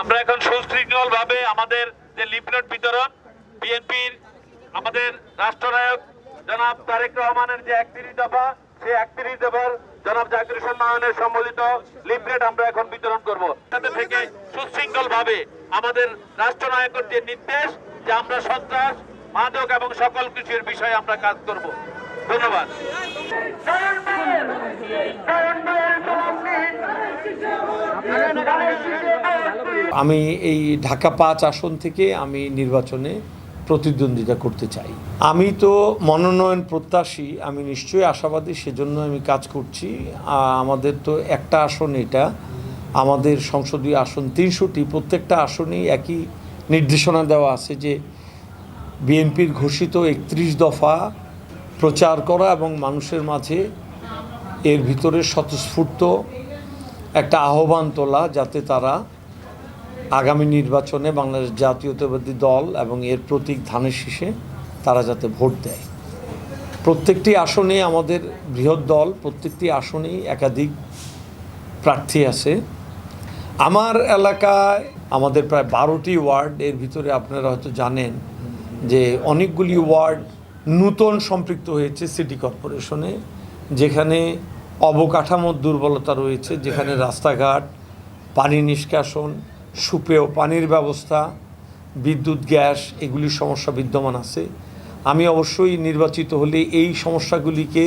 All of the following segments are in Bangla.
আমরা এখন সুশৃঙ্খল ভাবে আমাদের যে লিফলেট বিতরণ, বিএনপির আমাদের রাষ্ট্রনায়ক জনাব তারেক রহমানের যে একত্রিশ দফা, সেই একত্রিশ দফার জনাব জাকির হোসেন মাহনের সম্মিলিত লিফলেট আমরা এখন বিতরণ করব। সাথে থেকে সুশৃঙ্খল ভাবে আমাদের রাষ্ট্রনায়কের যে নির্দেশ, যে আমরা সন্ত্রাস, মাদক এবং সকল কিছুর বিষয়ে আমরা কাজ করব। ধন্যবাদ। আমি এই ঢাকা পাঁচ আসন থেকে আমি নির্বাচনে প্রতিদ্বন্দ্বিতা করতে চাই। আমি তো মনোনয়ন প্রত্যাশী, আমি নিশ্চয়ই আশাবাদী, সেজন্য আমি কাজ করছি। আমাদের তো একটা আসন এটা। আমাদের সংসদীয় আসন তিনশোটি, প্রত্যেকটা আসনেই একই নির্দেশনা দেওয়া আছে যে বিএনপির ঘোষিত একত্রিশ দফা প্রচার করা এবং মানুষের মাঝে এর ভিতরে স্বতঃস্ফূর্ত একটা আহ্বান তোলা যাতে তারা আগামী নির্বাচনে বাংলাদেশ জাতীয়তাবাদী দল এবং এর প্রতীক ধানের শীষে তারা যাতে ভোট দেয়। প্রত্যেকটি আসনে আমাদের বৃহৎ দল, প্রত্যেকটি আসনেই একাধিক প্রার্থী আছে। আমার এলাকায় আমাদের প্রায় বারোটি ওয়ার্ড, এর ভিতরে আপনারা হয়তো জানেন যে অনেকগুলি ওয়ার্ড নূতন সম্পৃক্ত হয়েছে সিটি কর্পোরেশনে, যেখানে অবকাঠামোর দুর্বলতা রয়েছে, যেখানে রাস্তাঘাট, পানি নিষ্কাশন সুপেয় পানির ব্যবস্থা, বিদ্যুৎ, গ্যাস, এগুলির সমস্যা বিদ্যমান আছে। আমি অবশ্যই নির্বাচিত হলে এই সমস্যাগুলিকে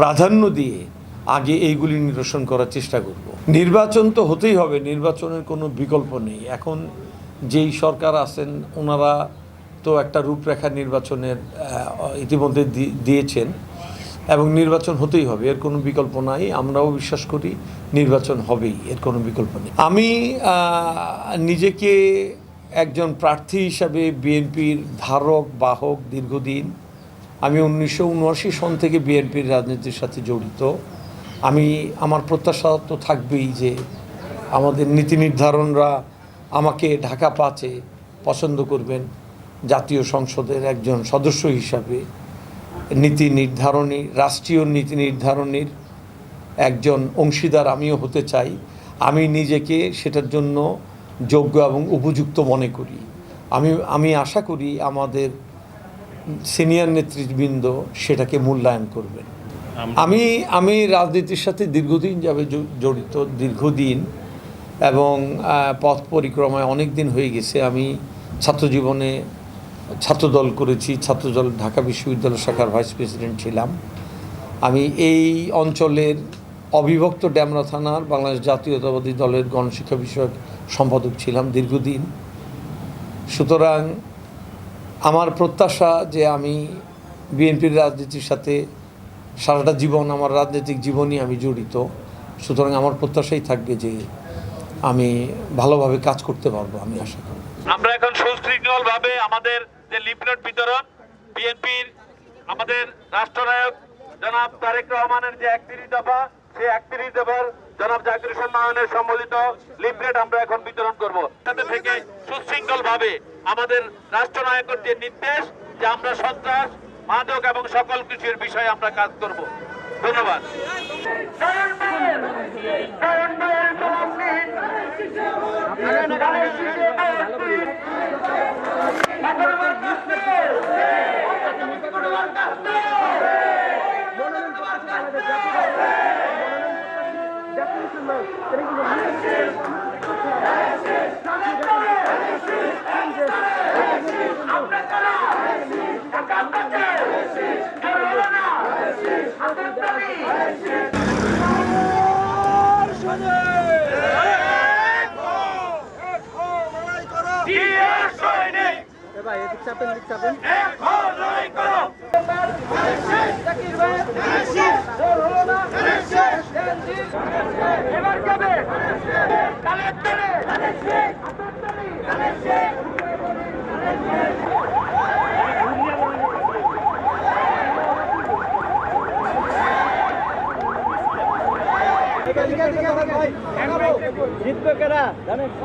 প্রাধান্য দিয়ে আগে এইগুলি নিরসন করার চেষ্টা করব। নির্বাচন তো হতেই হবে, নির্বাচনের কোনো বিকল্প নেই। এখন যেই সরকার আছেন, ওনারা তো একটা রূপরেখা নির্বাচনের ইতিমধ্যে দিয়েছেন। এবং নির্বাচন হতেই হবে, এর কোনো বিকল্প নাই, আমরাও বিশ্বাস করি নির্বাচন হবেই, এর কোনো বিকল্প নেই। আমি নিজেকে একজন প্রার্থী হিসাবে বিএনপির ধারক, বাহক দীর্ঘদিন, আমি উনিশশো উনআশি সন থেকে বিএনপির রাজনীতির সাথে জড়িত। আমি, আমার প্রত্যাশা তো থাকবেই যে আমাদের নীতি নির্ধারণরা আমাকে ঢাকা পাঁচে পছন্দ করবেন, জাতীয় সংসদের একজন সদস্য হিসাবে। নীতি নির্ধারণী রাষ্ট্রীয় নীতি নির্ধারণীর একজন অংশীদার আমিও হতে চাই। আমি নিজেকে সেটার জন্য যোগ্য এবং উপযুক্ত মনে করি। আমি আমি আশা করি আমাদের সিনিয়র নেতৃবৃন্দ সেটাকে মূল্যায়ন করবেন। আমি আমি রাজনীতির সাথে দীর্ঘদিন যাবে জড়িত দীর্ঘদিন এবং পথ পরিক্রমায় অনেক দিন হয়ে গেছে। আমি ছাত্রজীবনে ছাত্রদল করেছি, ছাত্রদল, ঢাকা বিশ্ববিদ্যালয় শাখার ভাইস প্রেসিডেন্ট ছিলাম। আমি এই অঞ্চলের অবিভক্ত ড্যামরা থানার বাংলাদেশ জাতীয়তাবাদী দলের গণশিক্ষা বিষয়ক সম্পাদক ছিলাম দীর্ঘদিন। সুতরাং আমার প্রত্যাশা যে আমি বিএনপির রাজনীতির সাথে সারাটা জীবন, আমার রাজনৈতিক জীবনই আমি জড়িত। সুতরাং আমার প্রত্যাশাই থাকবে যে আমি ভালোভাবে কাজ করতে পারব, আমি আশা করি। আমরা এখন সুশৃঙ্খল ভাবে আমাদের যে লিফলেট বিতরণ বিএনপির আমাদের রাষ্ট্রনায়ক জনাব তারেক রহমানের যে একত্রিশ দফা সেই একত্রিশ দফার জনাব জাকির হোসেন মাহনের সম্মিলিত লিফলেট আমরা এখন বিতরণ করব। সাথে থেকে সুশৃঙ্খল ভাবে আমাদের রাষ্ট্রনায়কের যে নির্দেশ যে আমরা সন্ত্রাস মাদক এবং সকল কিছুর বিষয়ে আমরা কাজ করব। ধন্যবাদ। Hadi! ভাই এদিক চাপেন এদিক চাপেন। এবার যাবে কালেক্টরে জিতবে কেনা জানেন?